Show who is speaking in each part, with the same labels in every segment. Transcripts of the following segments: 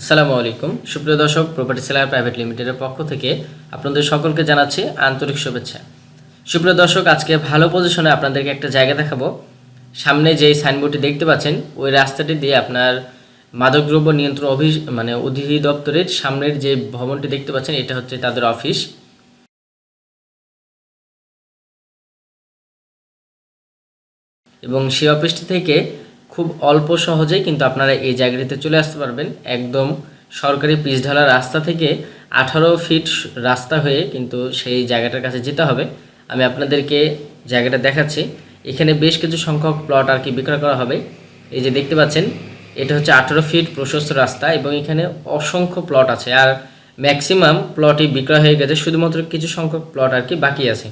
Speaker 1: আসসালামু আলাইকুম। সুপ্রিয় দর্শক প্রপার্টি সেলার প্রাইভেট লিমিটেডের পক্ষ থেকে আপনাদের সকলকে জানাচ্ছি আন্তরিক শুভেচ্ছা। সুপ্রিয় দর্শক, আজকে ভালো পজিশনে আপনাদেরকে একটা জায়গা দেখাবো। সামনে যেই সাইনবোর্ডটি দেখতে পাচ্ছেন, ওই রাস্তাটি দিয়ে আপনার মাদকদ্রব্য নিয়ন্ত্রণ অফিস মানে অধিদপ্তরের সামনের যে ভবনটি দেখতে পাচ্ছেন, এটা হচ্ছে তাদের অফিস এবং সেই অফিসটি থেকে খুব অল্প সহজেই কিন্তু আপনারা এই জায়গাটিতে চলে আসতে পারবেন। একদম সরকারি পিচঢালা রাস্তা থেকে আঠারো ফিট রাস্তা হয়ে কিন্তু সেই জায়গাটার কাছে যেতে হবে। আমি আপনাদেরকে জায়গাটা দেখাচ্ছি। এখানে বেশ কিছু সংখ্যক প্লট আর কি বিক্রয় করা হবে। এই যে দেখতে পাচ্ছেন, এটা হচ্ছে আঠারো ফিট প্রশস্ত রাস্তা এবং এখানে অসংখ্য প্লট আছে আর ম্যাক্সিমাম প্লটই বিক্রয় হয়ে গেছে। শুধুমাত্র কিছু সংখ্যক প্লট আর কি বাকি আছে।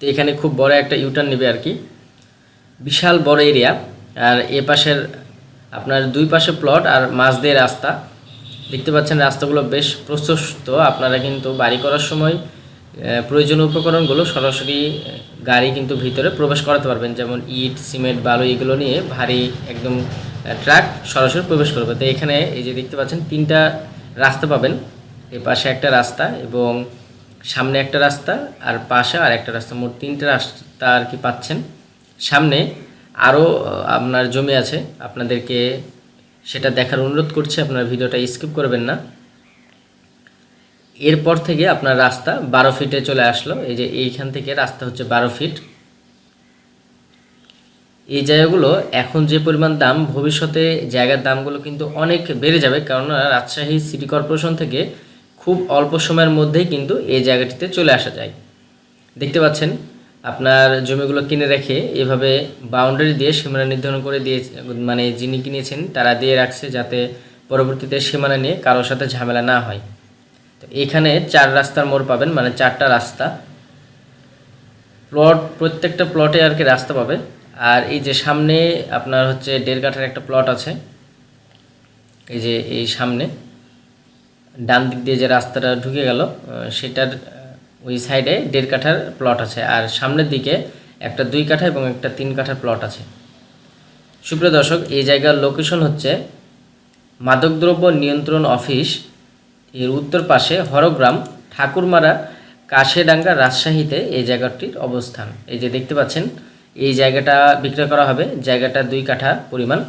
Speaker 1: তো এখানে খুব বড় একটা ইউটার্ন নেবে আর কি। বিশাল বড় এরিয়া আর এ পাশের আপনার দুই পাশে প্লট আর মাঝ দিয়ে রাস্তা। দেখতে পাচ্ছেন রাস্তাগুলো বেশ প্রশস্ত। আপনারা কিন্তু বাড়ি করার সময় প্রয়োজনীয় উপকরণগুলো সরাসরি গাড়ি কিন্তু ভিতরে প্রবেশ করাতে পারবেন। যেমন ইট, সিমেন্ট, বালু এগুলো নিয়ে ভারী একদম ট্রাক সরাসরি প্রবেশ করবে। তো এখানে এই যে দেখতে পাচ্ছেন, তিনটা রাস্তা পাবেন। এই পাশে একটা রাস্তা এবং সামনে একটা রাস্তা, আর পাশে আর একটা রাস্তা। মোট তিনটা রাস্তা আর কি পাচ্ছেন। সামনে আরও আপনার জমি আছে, আপনাদেরকে সেটা দেখার অনুরোধ করছি, আপনার ভিডিওটা স্কিপ করবেন না। এরপর থেকে আপনার রাস্তা বারো ফিটে চলে আসলো, এই যে এইখান থেকে রাস্তা হচ্ছে বারো ফিট এই জায়গাগুলো এখন যে পরিমাণ দাম, ভবিষ্যতে জায়গার দামগুলো কিন্তু অনেক বেড়ে যাবে, কেননা রাজশাহী সিটি কর্পোরেশন থেকে খুব অল্প সময়ের মধ্যেই কিন্তু এই জায়গাটিতে চলে আসা যায়। দেখতে পাচ্ছেন আপনার জমিগুলো কিনে রেখে এভাবে বাউন্ডারি দিয়ে সীমানা নির্ধারণ করে দিয়ে মানে যিনি কিনেছেন তারা দিয়ে রাখছে যাতে পরবর্তীতে সীমানা নিয়ে কারোর সাথে ঝামেলা না হয়। তো এখানে চার রাস্তার মোড় পাবেন মানে চারটা রাস্তা। প্লট প্রত্যেকটা প্লটে আর কি রাস্তা পাবে। আর এই যে সামনে আপনার হচ্ছে দেড় কাঠার একটা প্লট আছে। এই যে এই সামনে, ডান দিক দিয়ে যে রাস্তাটা ঢুকে গেল সেটার ওই সাইডে দেড় কাঠার প্লট আছে। আর সামনের দিকে একটা দুই কাঠা এবং একটা তিন কাঠার প্লট আছে। সুপ্রিয় দর্শক, এই জায়গার লোকেশন হচ্ছে মাদকদ্রব্য নিয়ন্ত্রণ অফিস। এর উত্তর পাশে হরগ্রাম, ঠাকুরমারা, কাশেডাঙ্গা রাজশাহীতে এই জায়গাটির অবস্থান। এই যে দেখতে পাচ্ছেন, এই জায়গাটা বিক্রয় করা হবে। জায়গাটা দুই কাঠা পরিমাণ।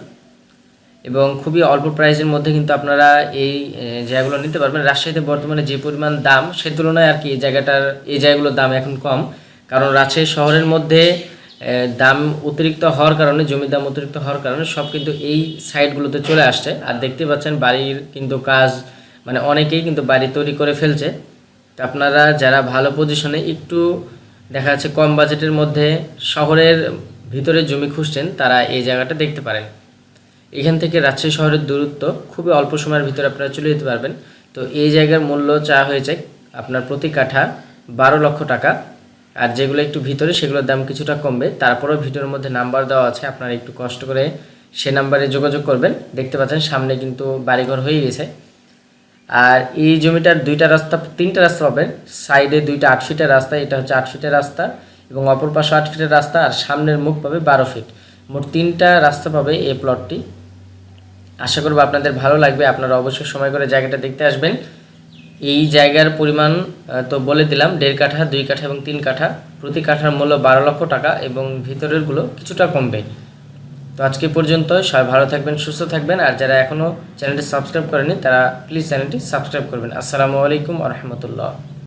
Speaker 1: এবং খুবই অল্প প্রাইসের মধ্যে কিন্তু আপনারা এই জায়গাগুলো নিতে পারবেন। রাজশাহীতে বর্তমানে যে পরিমাণ দাম, সে তুলনায় আর কি এই জায়গাটার, এই জায়গাগুলোর দাম এখন কম। কারণ রাজশাহী শহরের মধ্যে দাম অতিরিক্ত হওয়ার কারণে, জমির দাম অতিরিক্ত হওয়ার কারণে সব কিন্তু এই সাইডগুলোতে চলে আসছে। আর দেখতে পাচ্ছেন বাড়ির কিন্তু কাজ মানে অনেকেই কিন্তু বাড়ি তৈরি করে ফেলছে। তো আপনারা যারা ভালো পজিশনে একটু দেখা যাচ্ছে কম বাজেটের মধ্যে শহরের ভিতরে জমি খুঁজছেন, তারা এই জায়গাটা দেখতে পারেন। এখান থেকে রাজশাহী শহরের দূরত্ব খুবই অল্প সময়ের ভিতরে আপনারা চলে যেতে পারবেন। তো এই জায়গার মূল্য চা হয়েছে আপনার প্রতি কাঠা বারো লক্ষ টাকা। আর যেগুলো একটু ভিতরে সেগুলোর দাম কিছুটা কমবে। তারপরেও ভিডিওর মধ্যে নাম্বার দেওয়া আছে, আপনারা একটু কষ্ট করে সে নাম্বারে যোগাযোগ করবেন। দেখতে পাচ্ছেন সামনে কিন্তু বাড়িঘর হয়ে গেছে। আর এই জমিটার দুইটা রাস্তা, তিনটা রাস্তা পাবেন। সাইডে দুইটা আট ফিটের রাস্তা, এটা হচ্ছে আট ফিটের রাস্তা এবং অপর পাশে আট ফিটের রাস্তা। আর সামনের মুখ পাবে বারো ফিট। মোট তিনটা রাস্তা পাবে এই প্লটটি আশা করব আপনাদের ভালো লাগবে। আপনারা অবশ্যই সময় করে জায়গাটা দেখতে আসবেন। এই জায়গার পরিমাণ তো বলে দিলাম, দেড় কাঠা, দুই কাঠা এবং তিন কাঠা। প্রতি কাঠার মূল্য বারো লক্ষ টাকা এবং ভিতরেরগুলো কিছুটা কমবে। তো আজকে পর্যন্ত সবাই ভালো থাকবেন, সুস্থ থাকবেন। আর যারা এখনও চ্যানেলটি সাবস্ক্রাইব করেনি তারা প্লিজ চ্যানেলটি সাবস্ক্রাইব করবেন। আসসালামু আলাইকুম আ রহমতুল্লাহ।